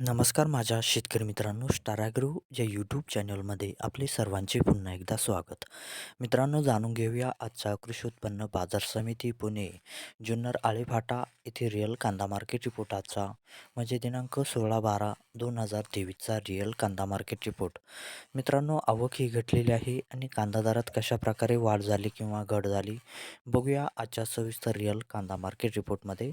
नमस्कार माझ्या शेतकरी मित्रांनो स्टाराग्रो या यूट्यूब चॅनलमध्ये आपले सर्वांचे पुन्हा एकदा स्वागत. मित्रांनो जाणून घेऊया आजचा कृषी उत्पन्न बाजार समिती पुणे जुन्नर आळेफाटा येथे रिअल कांदा मार्केट रिपोर्टाचा म्हणजे दिनांक सोळा बारा दोन हजार तेवीसचा रिअल कांदा मार्केट रिपोर्ट मित्रांनो आवक ही घटलेली आहे आणि कांदा दरात कशाप्रकारे वाढ झाली किंवा घट झाली बघूया आजच्या सविस्तर रिअल कांदा मार्केट रिपोर्टमध्ये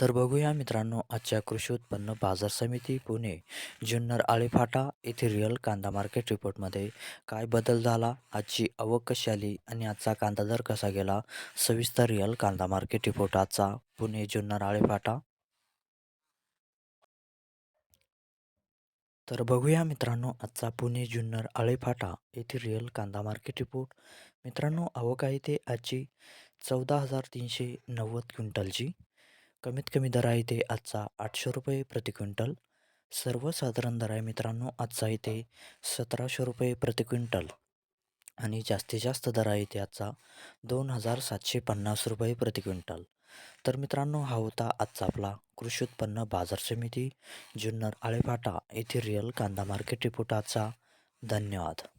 तर बघूया मित्रांनो आजच्या कृषी उत्पन्न बाजार समिती पुणे जुन्नर आळेफाटा येथे रिअल कांदा मार्केट रिपोर्टमध्ये काय बदल झाला आजची आवक कशी आली आणि आजचा कांदा दर कसा गेला सविस्तर रिअल कांदा मार्केट रिपोर्ट आजचा पुणे जुन्नर आळेफाटा. तर बघूया मित्रांनो आजचा पुणे जुन्नर आळेफाटा येथे रिअल कांदा मार्केट रिपोर्ट मित्रांनो आवक आहे ते आजची चौदा हजार तीनशे नव्वद क्विंटलची. कमीत कमी दर आहे ते आजचा आठशे रुपये प्रति क्विंटल. सर्वसाधारण दर आहे मित्रांनो आजचा इथे सतराशे रुपये प्रति क्विंटल. आणि जास्तीत जास्त दर आहे ते आजचा दोन हजार सातशे पन्नास रुपये प्रति क्विंटल. तर मित्रांनो हा होता आजचा आपला कृषी उत्पन्न बाजार समिती जुन्नर आळेफाटा येथे रिअल कांदा मार्केट रिपोर्ट आजचा. धन्यवाद.